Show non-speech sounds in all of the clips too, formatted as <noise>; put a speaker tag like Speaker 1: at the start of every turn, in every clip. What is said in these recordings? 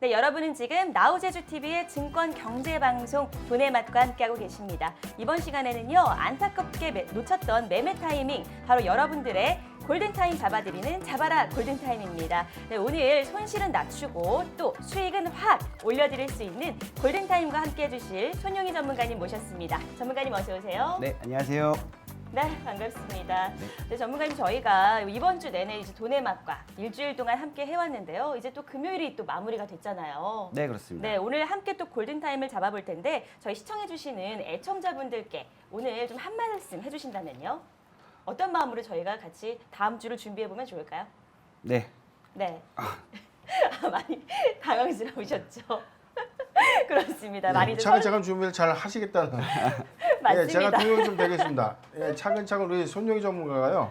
Speaker 1: 네, 여러분은 지금 나우제주TV의 증권 경제 방송 돈의 맛과 함께하고 계십니다. 이번 시간에는요, 안타깝게 매- 놓쳤던 매매 타이밍, 바로 여러분들의 골든타임 잡아드리는 잡아라 골든타임입니다. 네, 오늘 손실은 낮추고 또 수익은 확 올려드릴 수 있는 골든타임과 함께 해주실 손용희 전문가님 모셨습니다. 전문가님 어서 오세요.
Speaker 2: 네, 안녕하세요.
Speaker 1: 네, 반갑습니다.
Speaker 2: 네.
Speaker 1: 네, 전문가님 저희가 이번 주 내내 이제 돈의 맛과 일주일 동안 함께 해왔는데요. 이제 또 금요일이 또 마무리가 됐잖아요.
Speaker 2: 네, 그렇습니다.
Speaker 1: 네, 오늘 함께 또 골든타임을 잡아볼 텐데 저희 시청해주시는 애청자분들께 오늘 좀 한 말씀 해주신다면요. 어떤 마음으로 저희가 같이 다음 주를 준비해보면 좋을까요?
Speaker 2: 네.
Speaker 1: 네. <laughs> 많이 당황스러우셨죠? <laughs> 그렇습니다. 많이
Speaker 3: 네,
Speaker 1: 좀
Speaker 3: 차근차근 준비를 잘 하시겠다는. <laughs> <laughs> 예,
Speaker 1: 맞습니다.
Speaker 3: 제가 동료좀 되겠습니다. 예, 차근차근 우리 손용희 전문가가요.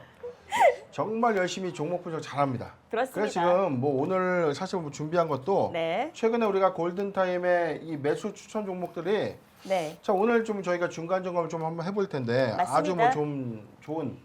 Speaker 3: 정말 열심히 종목 분석 잘합니다.
Speaker 1: 그렇습니다.
Speaker 3: 그래서 지금 뭐 오늘 사실 뭐 준비한 것도
Speaker 1: 네,
Speaker 3: 최근에 우리가 골든 타임에 이 매수 추천 종목들이
Speaker 1: 네.
Speaker 3: 자 오늘 좀 저희가 중간 점검을 좀 한번 해볼 텐데 아주
Speaker 1: 맞습니다.
Speaker 3: 뭐좀 좋은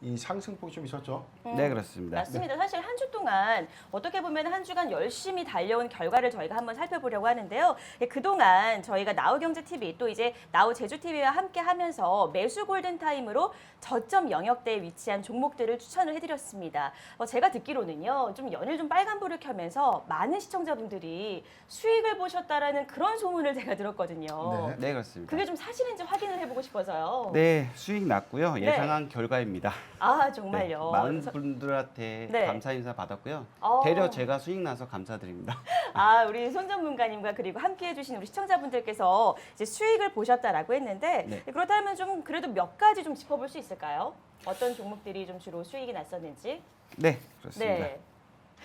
Speaker 3: 이 상승폭이 좀 있었죠.
Speaker 2: 네, 그렇습니다.
Speaker 1: 맞습니다. 사실 한 주 동안 어떻게 보면 한 주간 열심히 달려온 결과를 저희가 한번 살펴보려고 하는데요. 예, 그동안 저희가 나우 경제TV 또 이제 나우 제주TV와 함께 하면서 매수 골든 타임으로 저점 영역대에 위치한 종목들을 추천을 해드렸습니다. 어, 제가 듣기로는요. 좀 연일 좀 빨간 불을 켜면서 많은 시청자분들이 수익을 보셨다라는 그런 소문을 제가 들었거든요.
Speaker 3: 네.
Speaker 2: 네, 그렇습니다.
Speaker 1: 그게 좀 사실인지 확인을 해보고 싶어서요.
Speaker 2: 네, 수익 났고요.
Speaker 1: 네.
Speaker 2: 예상한 결과입니다.
Speaker 1: 아
Speaker 2: 네,
Speaker 1: 정말요.
Speaker 2: 많은
Speaker 1: 그래서-
Speaker 2: 분들한테
Speaker 1: 네.
Speaker 2: 감사 인사 받았고요.
Speaker 1: 어.
Speaker 2: 대려 제가 수익 나서 감사드립니다. <laughs>
Speaker 1: 아, 우리 손 전문가님과 그리고 함께 해 주신 우리 시청자분들께서 이제 수익을 보셨다라고 했는데
Speaker 2: 네.
Speaker 1: 그렇다면 좀 그래도 몇 가지 좀 짚어볼 수 있을까요? 어떤 종목들이 좀 주로 수익이 났었는지?
Speaker 2: 네, 그렇습니다.
Speaker 1: 네.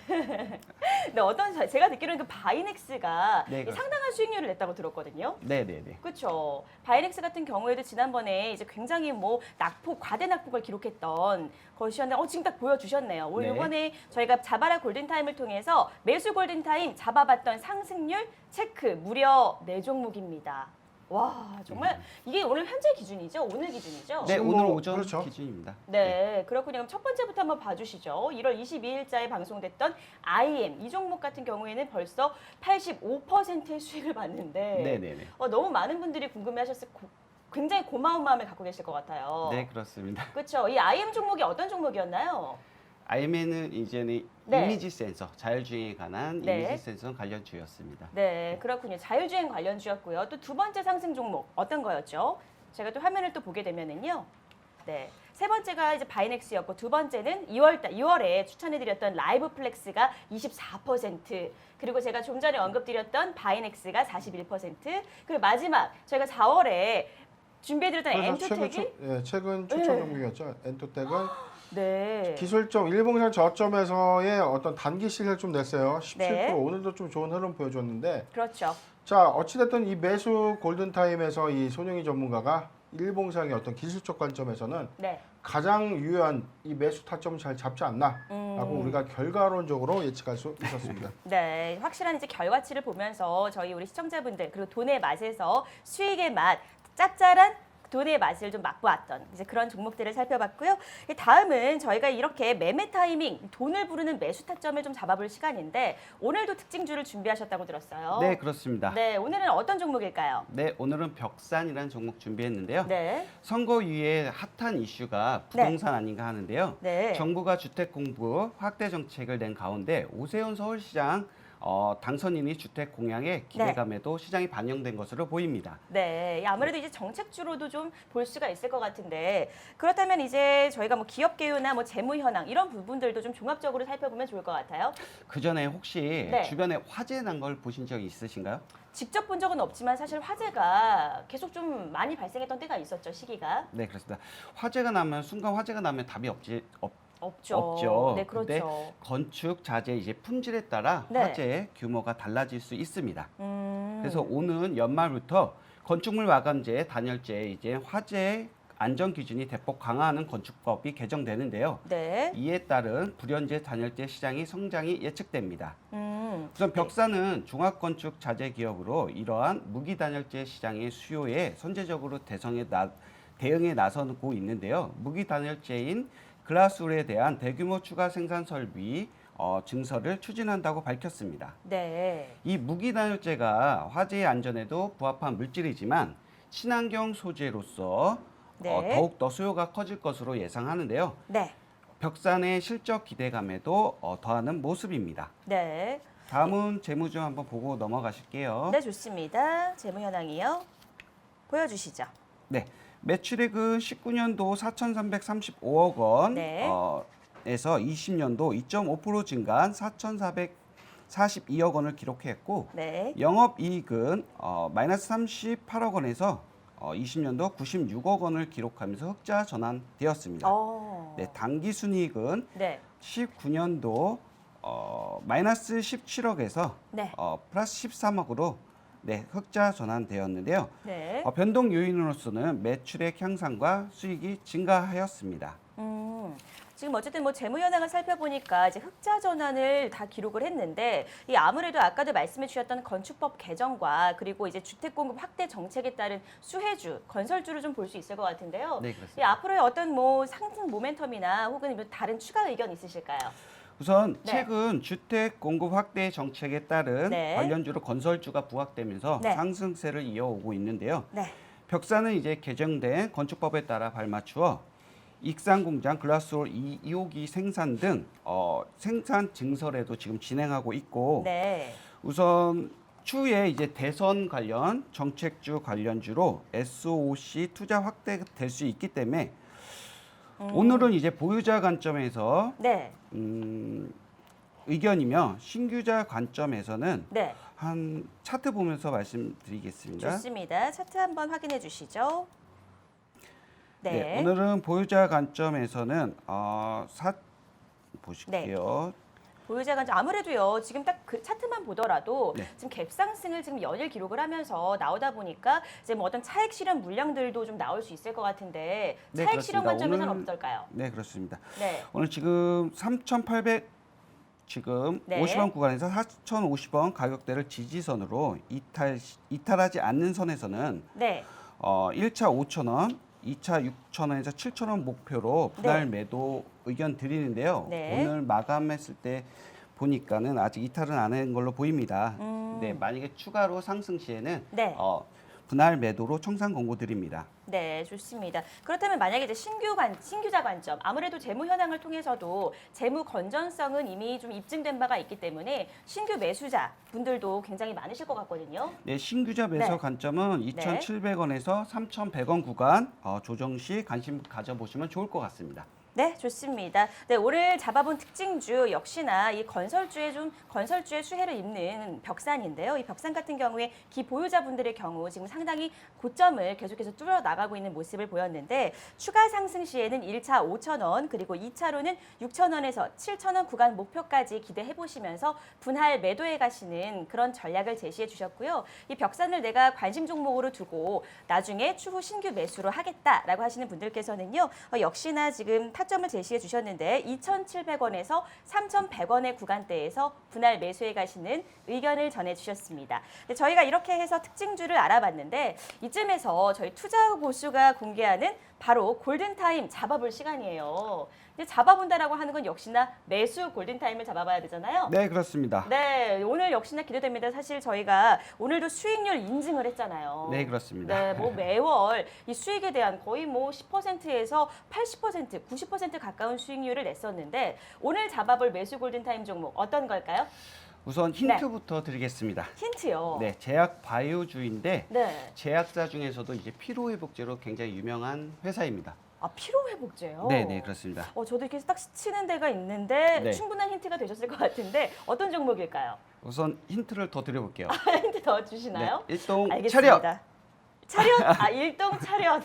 Speaker 1: <laughs> 네, 어떤 저- 제가 듣기로는 그 바이넥스가
Speaker 2: 네,
Speaker 1: 이
Speaker 2: 그렇습니다.
Speaker 1: 상당한 수익률을 냈다고 들었거든요.
Speaker 2: 네, 네, 네.
Speaker 1: 그렇죠. 바이넥스 같은 경우에도 지난번에 이제 굉장히 뭐 낙폭 과대 낙폭을 기록했던 것이었는데 어 지금 딱 보여주셨네요. 오늘
Speaker 2: 네.
Speaker 1: 이번에 저희가 자바라 골든타임을 통해서 매수 골든타임 잡아봤던 상승률 체크 무려 네 종목입니다. 와 정말 이게 오늘 현재 기준이죠? 오늘 기준이죠?
Speaker 2: 네,
Speaker 3: 지금
Speaker 2: 오늘
Speaker 3: 뭐,
Speaker 2: 오전
Speaker 3: 그렇죠.
Speaker 2: 기준입니다.
Speaker 1: 네, 그렇군요. 그럼 첫 번째부터 한번 봐주시죠. 1월 22일자에 방송됐던 IM 이 종목 같은 경우에는 벌써 85%의 수익을 봤는데
Speaker 2: 네, 네, 네.
Speaker 1: 어, 너무 많은 분들이 궁금해하셨을 고, 굉장히 고마운 마음을 갖고 계실 것 같아요.
Speaker 2: 네, 그렇습니다.
Speaker 1: 그렇죠. 이 IM 종목이 어떤 종목이었나요?
Speaker 2: IM에는 이제는
Speaker 1: 네.
Speaker 2: 이미지 센서, 자율주행에 관한
Speaker 1: 네.
Speaker 2: 이미지 센서 관련 주였습니다.
Speaker 1: 네, 그렇군요. 자율주행 관련 주였고요. 또 두 번째 상승 종목 어떤 거였죠? 제가 또 화면을 또 보게 되면은요. 네. 세 번째가 이제 바이넥스였고 두 번째는 2월 달 2월에 추천해 드렸던 라이브 플렉스가 24% 그리고 제가 좀 전에 언급드렸던 바이넥스가 41% 그리고 마지막 저희가 4월에 준비해 드렸던
Speaker 3: 그래서 최근, 예, 최근 추천
Speaker 1: 네.
Speaker 3: 종목이었죠. 엔토텍은
Speaker 1: 네.
Speaker 3: 기술적 일봉상 저점에서의 어떤 단기 실을 좀 냈어요. 17%
Speaker 1: 네.
Speaker 3: 오늘도 좀 좋은 흐름 보여줬는데
Speaker 1: 그렇죠.
Speaker 3: 자 어찌됐든 이 매수 골든타임에서 이 손영희 전문가가 일봉상의 어떤 기술적 관점에서는
Speaker 1: 네.
Speaker 3: 가장 유효한 이 매수 타점을 잘 잡지 않나라고
Speaker 1: 음.
Speaker 3: 우리가 결과론적으로 예측할 수 있었습니다. <laughs>
Speaker 1: 네, 확실한 이제 결과치를 보면서 저희 우리 시청자분들 그리고 돈의 맛에서 수익의 맛 짭짤한 돈의 맛을 좀 맛보았던 이제 그런 종목들을 살펴봤고요. 이 다음은 저희가 이렇게 매매 타이밍, 돈을 부르는 매수 타점을 좀 잡아볼 시간인데 오늘도 특징주를 준비하셨다고 들었어요.
Speaker 2: 네, 그렇습니다. 네.
Speaker 1: 네, 오늘은 어떤 종목일까요?
Speaker 2: 오늘은 벽산이라는 종목 준비했는데요.
Speaker 1: 네,
Speaker 2: 선거 이후에 핫한 이슈가 부동산 아닌가 하는데요.
Speaker 1: 네,
Speaker 2: 정부가 주택 공부 확대 정책을 낸 가운데 오세훈 서울시장 어, 당선인이 주택 공약에 기대감에도 시장이 반영된 것으로 보입니다.
Speaker 1: 네. 아무래도 이제 정책주로도 좀 볼 수가 있을 것 같은데 그렇다면 이제 저희가 뭐 기업 개요나 뭐 재무 현황 이런 부분들도 좀 종합적으로 살펴보면 좋을 것 같아요.
Speaker 2: 그 전에 혹시
Speaker 1: 네.
Speaker 2: 주변에 화재 난 걸 보신 적이 있으신가요?
Speaker 1: 직접 본 적은 없지만 사실 화재가 계속 좀 많이 발생했던 때가 있었죠 시기가
Speaker 2: 네, 그렇습니다. 화재가 나면 순간 화재가 나면 답이 없지 없,
Speaker 1: 없죠.
Speaker 2: 없죠.
Speaker 1: 네
Speaker 2: 근데
Speaker 1: 그렇죠.
Speaker 2: 건축 자재 이제 품질에 따라
Speaker 1: 네.
Speaker 2: 화재 규모가 달라질 수 있습니다.
Speaker 1: 음.
Speaker 2: 그래서 오는 연말부터 건축물 마감재, 단열재 이제 화재 안전 기준이 대폭 강화하는 건축법이 개정되는데요.
Speaker 1: 네.
Speaker 2: 이에 따른 불연재 단열재 시장의 성장이 예측됩니다.
Speaker 1: 음.
Speaker 2: 우선 벽사는 종합건축 자재 기업으로 이러한 무기 단열재 시장의 수요에 선제적으로 대성에 나, 대응에 나서고 있는데요. 무기 단열재인 글라스홀에 대한 대규모 추가 생산 설비 어, 증설을 추진한다고 밝혔습니다.
Speaker 1: 네.
Speaker 2: 이 무기 단열재가 화재의 안전에도 부합한 물질이지만 친환경 소재로서
Speaker 1: 네.
Speaker 2: 어, 더욱 더 수요가 커질 것으로 예상하는데요.
Speaker 1: 네.
Speaker 2: 벽산의 실적 기대감에도 어, 더하는 모습입니다.
Speaker 1: 네.
Speaker 2: 다음은 재무 좀 한번 보고 넘어가실게요.
Speaker 1: 네, 좋습니다. 재무 현황이요. 보여주시죠.
Speaker 2: 네. 매출액은 19년도 4,335억 원,
Speaker 1: 네.
Speaker 2: 어, 에서 20년도 2.5% 증가한 4,442억 원을 기록했고
Speaker 1: 네.
Speaker 2: 영업이익은 어, 마이너스 38억 원에서 어, 20년도 96억 원을 기록하면서 흑자 전환되었습니다.
Speaker 1: 어.
Speaker 2: 네, 당기순이익은
Speaker 1: 네.
Speaker 2: 19년도 어, 마이너스 17억에서
Speaker 1: 네.
Speaker 2: 어, 플러스 13억으로 네, 흑자 전환되었는데요.
Speaker 1: 네.
Speaker 2: 어, 변동 요인으로서는 매출액 향상과 수익이 증가하였습니다.
Speaker 1: 음, 지금 어쨌든 뭐 재무 현황을 살펴보니까 이제 흑자 전환을 다 기록을 했는데 이 아무래도 아까도 말씀해 주셨던 건축법 개정과 그리고 이제 주택 공급 확대 정책에 따른 수혜주, 건설주를 좀 볼 수 있을 것 같은데요.
Speaker 2: 네,
Speaker 1: 이
Speaker 2: 그렇습니다.
Speaker 1: 앞으로의 어떤 뭐 상승 모멘텀이나 혹은 뭐 다른 추가 의견 있으실까요?
Speaker 2: 우선
Speaker 1: 네.
Speaker 2: 최근 주택 공급 확대 정책에 따른
Speaker 1: 네.
Speaker 2: 관련주로 건설주가 부각되면서
Speaker 1: 네.
Speaker 2: 상승세를 이어오고 있는데요.
Speaker 1: 네.
Speaker 2: 벽사는 이제 개정된 건축법에 따라 발맞추어 익산 공장, 글라스홀 2호기 생산 등 어, 생산 증설에도 지금 진행하고 있고
Speaker 1: 네.
Speaker 2: 우선 추후에 이제 대선 관련 정책주 관련주로 SOC 투자 확대될 수 있기 때문에
Speaker 1: 음.
Speaker 2: 오늘은 이제 보유자 관점에서
Speaker 1: 네.
Speaker 2: 음, 의견이며 신규자 관점에서는
Speaker 1: 네.
Speaker 2: 한 차트 보면서 말씀드리겠습니다.
Speaker 1: 좋습니다. 차트 한번 확인해 주시죠. 네.
Speaker 2: 오늘은 보유자 관점에서는 어, 사 보실게요.
Speaker 1: 보유자 관점 아무래도요 지금 딱 그 차트만 보더라도
Speaker 2: 네.
Speaker 1: 지금 갭상승을 지금 연일 기록을 하면서 나오다 보니까 이제 뭐 어떤 차익 실현 물량들도 좀 나올 수 있을 것 같은데
Speaker 2: 네,
Speaker 1: 차익 실현. 관점에서는
Speaker 2: 오늘-
Speaker 1: 어떨까요?
Speaker 2: 네, 그렇습니다.
Speaker 1: 네.
Speaker 2: 오늘 지금 3,800 지금
Speaker 1: 네.
Speaker 2: 50원 구간에서 4,050원 가격대를 지지선으로 이탈 이탈하지 않는 선에서는
Speaker 1: 네.
Speaker 2: 어, 1차 5,000원, 2차 6,000원에서 7,000원 목표로 분할 매도 의견 드리는데요.
Speaker 1: 네.
Speaker 2: 오늘 마감했을 때 보니까는 아직 이탈은 안 한 걸로 보입니다.
Speaker 1: 음.
Speaker 2: 네, 만약에 추가로 상승 시에는
Speaker 1: 네.
Speaker 2: 어, 분할 매도로 청산 권고 드립니다.
Speaker 1: 네, 좋습니다. 그렇다면 만약에 이제 신규 관 신규자 관점 아무래도 재무 현황을 통해서도 재무 건전성은 이미 좀 입증된 바가 있기 때문에 신규 매수자 분들도 굉장히 많으실 것 같거든요.
Speaker 2: 네, 신규자 매수
Speaker 1: 네.
Speaker 2: 관점은 2,700원에서 3,100원 구간 어, 조정 시 관심 가져보시면 좋을 것 같습니다.
Speaker 1: 네, 좋습니다. 네, 오늘 잡아본 특징주 역시나 이 건설주의 좀 건설주의 수혜를 입는 벽산인데요. 이 벽산 같은 경우에 기 보유자분들의 경우 지금 상당히 고점을 계속해서 뚫어 나가고 있는 모습을 보였는데 추가 상승 시에는 1차 5,000원 그리고 2차로는 6,000원에서 7,000원 구간 목표까지 기대해 보시면서 분할 매도해 가시는 그런 전략을 제시해 주셨고요. 이 벽산을 내가 관심 종목으로 두고 나중에 추후 신규 매수로 하겠다라고 하시는 분들께서는요. 어, 역시나 지금 타 점을 제시해 주셨는데 2,700원에서 3,100원의 구간대에서 분할 매수해 가시는 의견을 전해 주셨습니다. 네, 저희가 이렇게 해서 특징주를 알아봤는데 이쯤에서 저희 투자 고수가 공개하는 바로 골든타임 잡아볼 시간이에요. 근데 잡아본다라고 하는 건 역시나 매수 골든타임을 잡아봐야 되잖아요.
Speaker 2: 네, 그렇습니다.
Speaker 1: 네, 오늘 역시나 기대됩니다. 사실 저희가 오늘도 수익률 인증을 했잖아요.
Speaker 2: 네, 그렇습니다.
Speaker 1: 네, 뭐 매월 이 수익에 대한 거의 뭐 10%에서 80%, 90% 가까운 수익률을 냈었는데 오늘 잡아볼 매수 골든타임 종목 어떤 걸까요?
Speaker 2: 우선 힌트부터 드리겠습니다.
Speaker 1: 힌트요.
Speaker 2: 네, 제약 바이오주인데
Speaker 1: 네.
Speaker 2: 제약사 중에서도 이제 피로회복제로 굉장히 유명한 회사입니다.
Speaker 1: 아 피로 회복제요.
Speaker 2: 네, 네, 그렇습니다.
Speaker 1: 어, 저도 이렇게 딱 스치는 데가 있는데
Speaker 2: 네.
Speaker 1: 충분한 힌트가 되셨을 것 같은데 어떤 종목일까요?
Speaker 2: 우선 힌트를 더 드려볼게요. <laughs>
Speaker 1: 힌트 더 주시나요?
Speaker 2: 네, 일동
Speaker 1: 알겠습니다.
Speaker 2: 차렷.
Speaker 1: 차렷? 아, 일동 차렷.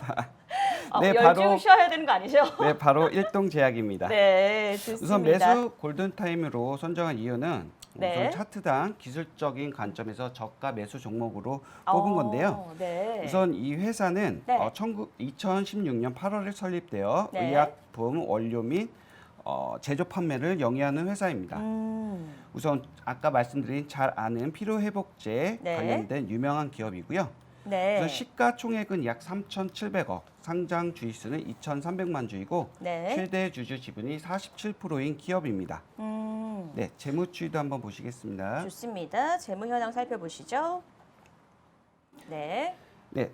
Speaker 1: 아,
Speaker 2: 네, 바로-
Speaker 1: 쉬어야 되는 거 아니죠?
Speaker 2: 네, 바로 일동 제약입니다. <laughs>
Speaker 1: 네, 좋습니다.
Speaker 2: 우선 매수 골든타임으로 선정한 이유는
Speaker 1: 네.
Speaker 2: 우선 차트당 기술적인 관점에서 저가 매수 종목으로 뽑은
Speaker 1: 어,
Speaker 2: 건데요.
Speaker 1: 네.
Speaker 2: 우선 이 회사는
Speaker 1: 네.
Speaker 2: 어, 19, 2016년 8월에 설립되어
Speaker 1: 네.
Speaker 2: 의약품 원료 및 어, 제조 판매를 영위하는 회사입니다.
Speaker 1: 음,
Speaker 2: 우선 아까 말씀드린 잘 아는 피로 회복제
Speaker 1: 네.
Speaker 2: 관련된 유명한 기업이고요.
Speaker 1: 네.
Speaker 2: 우선 시가총액은 약 3,700억, 상장 주식수는 2,300만 주이고
Speaker 1: 네.
Speaker 2: 최대 주주 지분이 47%인 기업입니다.
Speaker 1: 음, 음.
Speaker 2: 네, 재무 추이도 한번 보시겠습니다.
Speaker 1: 좋습니다. 재무 현황 살펴보시죠. 네.
Speaker 2: 네.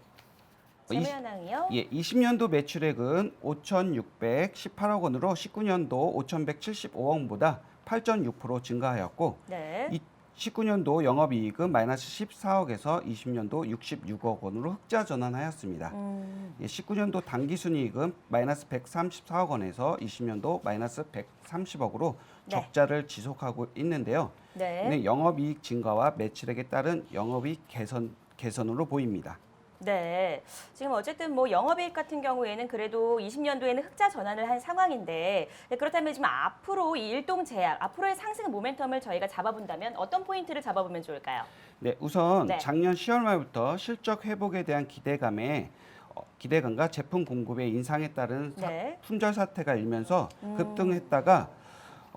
Speaker 1: 재무
Speaker 2: 이-
Speaker 1: 현황이요.
Speaker 2: 예, 20년도 매출액은 5,618억 원으로 19년도 5,175억보다 8.6% 증가하였고
Speaker 1: 네.
Speaker 2: 이 19년도 영업이익은 마이너스 14억에서 20년도 66억 원으로 흑자 전환하였습니다.
Speaker 1: 음,
Speaker 2: 예, 19년도 당기순이익은 마이너스 134억 원에서 20년도 마이너스 130억으로
Speaker 1: 네.
Speaker 2: 적자를 지속하고 있는데요.
Speaker 1: 네.
Speaker 2: 네, 영업이익 증가와 매출액에 따른 영업이익 개선 개선으로 보입니다.
Speaker 1: 네. 지금 어쨌든 뭐 영업이익 같은 경우에는 그래도 20년도에는 흑자 전환을 한 상황인데 네, 그렇다면 지금 앞으로 이 일동 제약, 앞으로의 상승 모멘텀을 저희가 잡아본다면 어떤 포인트를 잡아보면 좋을까요?
Speaker 2: 네, 우선
Speaker 1: 네.
Speaker 2: 작년 10월 말부터 실적 회복에 대한 기대감에 어, 기대감과 제품 공급의 인상에 따른 사-
Speaker 1: 네.
Speaker 2: 품절 사태가 일면서
Speaker 1: 음.
Speaker 2: 급등했다가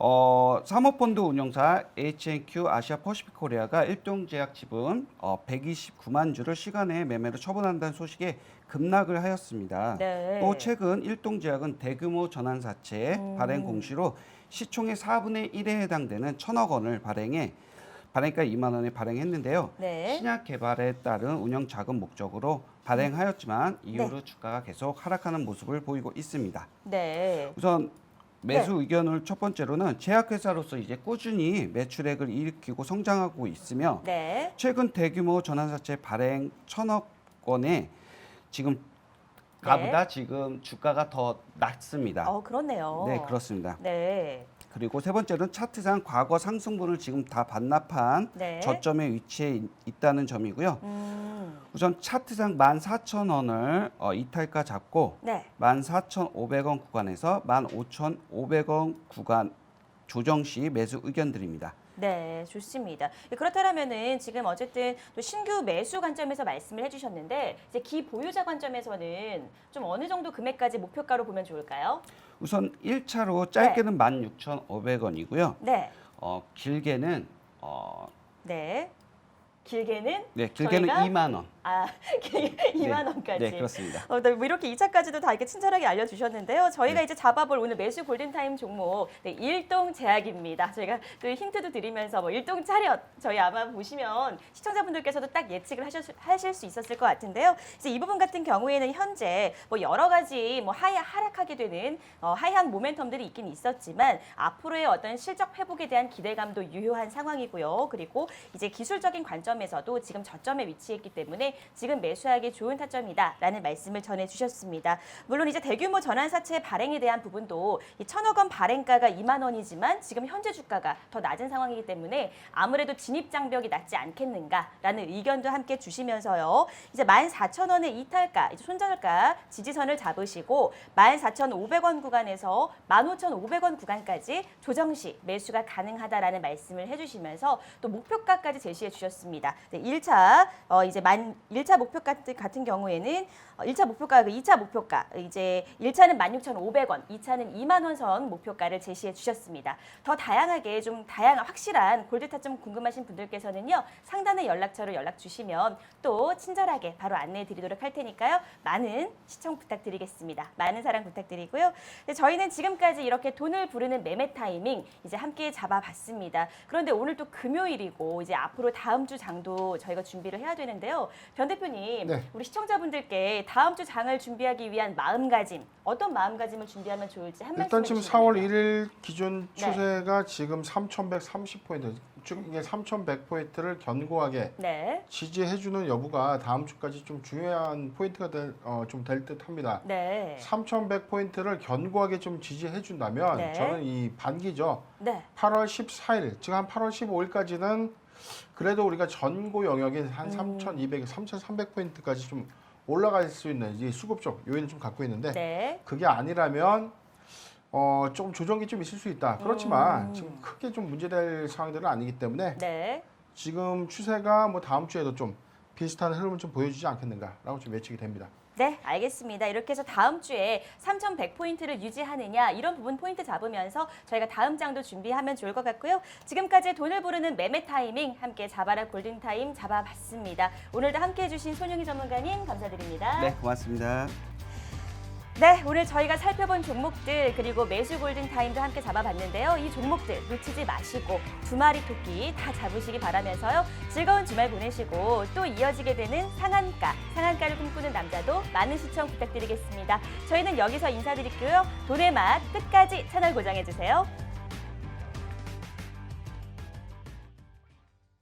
Speaker 2: 어, 사모펀드 운용사 H&Q 아시아 퍼시픽 코리아가 일동 제약 지분 어, 129만 주를 시간에 매매로 처분한다는 소식에 급락을 하였습니다.
Speaker 1: 네.
Speaker 2: 또 최근 일동 제약은 대규모 전환 사채
Speaker 1: 음.
Speaker 2: 발행 공시로 시총의 4분의 1에 해당되는 천억 원을 발행해 발행가 2만 원에 발행했는데요.
Speaker 1: 네.
Speaker 2: 신약 개발에 따른 운영 자금 목적으로 발행하였지만 이후로 주가가 계속 하락하는 모습을 보이고 있습니다.
Speaker 1: 네.
Speaker 2: 우선 매수 의견을 첫 번째로는 제약회사로서 이제 꾸준히 매출액을 일으키고 성장하고 있으며
Speaker 1: 네.
Speaker 2: 최근 대규모 전환사채 발행 천억 원에 지금 가보다 지금 주가가 더 낮습니다.
Speaker 1: 어, 그렇네요.
Speaker 2: 네, 그렇습니다.
Speaker 1: 네.
Speaker 2: 그리고 세 번째는 차트상 과거 상승분을 지금 다 반납한
Speaker 1: 네.
Speaker 2: 저점에 위치해 있- 있다는 점이고요.
Speaker 1: 음.
Speaker 2: 우선 차트상 14,000원을 어, 이탈가 잡고
Speaker 1: 네.
Speaker 2: 14,500원 구간에서 15,500원 구간 조정 시 매수 의견 드립니다.
Speaker 1: 네, 좋습니다. 그렇다면은 지금 어쨌든 또 신규 매수 관점에서 말씀을 해주셨는데 이제 기 보유자 관점에서는 좀 어느 정도 금액까지 목표가로 보면 좋을까요?
Speaker 2: 우선 1차로 짧게는 16,500원이고요.
Speaker 1: 네,
Speaker 2: 어, 길게는 어,
Speaker 1: 네. 길게는
Speaker 2: 네, 길게는
Speaker 1: 저희가
Speaker 2: 2만 원.
Speaker 1: 아 <laughs> 2만 원까지.
Speaker 2: 네, 그렇습니다.
Speaker 1: 어, 네, 뭐 이렇게 2차까지도 다 이렇게 친절하게 알려주셨는데요.
Speaker 2: 네.
Speaker 1: 저희가 이제 잡아볼 오늘 매수 골든타임 종목 네, 일동 제약입니다. 저희가 또 힌트도 드리면서 뭐 일동 차렷 저희 아마 보시면 시청자분들께서도 딱 예측을 하실, 수- 하실 수 있었을 것 같은데요. 이제 이 부분 같은 경우에는 현재 뭐 여러 가지 뭐 하야 하락하게 되는 어, 하향 모멘텀들이 있긴 있었지만 앞으로의 어떤 실적 회복에 대한 기대감도 유효한 상황이고요. 그리고 이제 기술적인 관점에서 도 지금 저점에 위치했기 때문에 지금 매수하기 좋은 타점이다라는 말씀을 전해주셨습니다. 물론 이제 대규모 전환사채 발행에 대한 부분도 이 천억 원 발행가가 2만 원이지만 지금 현재 주가가 더 낮은 상황이기 때문에 아무래도 진입 장벽이 낮지 않겠는가라는 의견도 함께 주시면서요. 이제 14,000원의 이탈가, 이제 손절가 지지선을 잡으시고 14,500원 구간에서 15,500원 구간까지 조정 시 매수가 가능하다라는 말씀을 해주시면서 또 목표가까지 제시해 주셨습니다. 네, 1차 어, 이제 만 1차 목표가 같은- 경우에는 어, 1차 목표가 그 2차 목표가 이제 1차는 16,500원, 2차는 2만 원 선 목표가를 제시해 주셨습니다. 더 다양하게 좀 다양한 확실한 골드 타점 궁금하신 분들께서는요. 상단의 연락처로 연락 주시면 또 친절하게 바로 안내해 드리도록 할 테니까요. 많은 시청 부탁드리겠습니다. 많은 사랑 부탁드리고요. 네, 저희는 지금까지 이렇게 돈을 부르는 매매 타이밍 이제 함께 잡아봤습니다. 그런데 오늘 또 금요일이고 이제 앞으로 다음 주 장도 저희가 준비를 해야 되는데요. 변 대표님,
Speaker 3: 네.
Speaker 1: 우리 시청자분들께 다음 주 장을 준비하기 위한 마음가짐 어떤 마음가짐을 준비하면 좋을지 한 말씀
Speaker 3: 일단 지금
Speaker 1: 해주시면
Speaker 3: 4월
Speaker 1: 됩니다.
Speaker 3: 1일 기준
Speaker 1: 네.
Speaker 3: 추세가 지금 3,130포인트, 즉 이게 3,100포인트를 견고하게
Speaker 1: 네,
Speaker 3: 지지해주는 여부가 다음 주까지 좀 중요한 포인트가 될, 어, 좀 될 듯합니다.
Speaker 1: 네,
Speaker 3: 3,100포인트를 견고하게 좀 지지해준다면
Speaker 1: 네.
Speaker 3: 저는 이 반기죠.
Speaker 1: 네,
Speaker 3: 8월 14일, 지금 한 8월 15일까지는 그래도 우리가 전고 영역인 한
Speaker 1: 음.
Speaker 3: 3,200, 3,300포인트까지 좀 올라갈 수 있는 이 수급적 요인을 좀 갖고 있는데
Speaker 1: 네,
Speaker 3: 그게 아니라면 어, 조금 조정이 좀 있을 수 있다. 그렇지만
Speaker 1: 음.
Speaker 3: 지금 크게 좀 문제될 상황들은 아니기 때문에
Speaker 1: 네.
Speaker 3: 지금 추세가 뭐 다음 주에도 좀 비슷한 흐름을 좀 보여주지 않겠는가라고 좀 예측이 됩니다.
Speaker 1: 네, 알겠습니다. 이렇게 해서 다음 주에 3,100포인트를 유지하느냐 이런 부분 포인트 잡으면서 저희가 다음 장도 준비하면 좋을 것 같고요. 지금까지 돈을 부르는 매매 타이밍 함께 잡아라 골든 타임 잡아봤습니다. 오늘도 함께 해 주신 손영희 전문가님 감사드립니다.
Speaker 2: 네, 고맙습니다.
Speaker 1: 네, 오늘 저희가 살펴본 종목들 그리고 매수 골든 타임도 함께 잡아봤는데요. 이 종목들 놓치지 마시고 두 마리 토끼 다 잡으시기 바라면서요. 즐거운 주말 보내시고 또 이어지게 되는 상한가, 상한가를 꿈꾸는 남자도 많은 시청 부탁드리겠습니다. 저희는 여기서 인사드릴게요. 돈의 맛 끝까지 채널 고정해 주세요.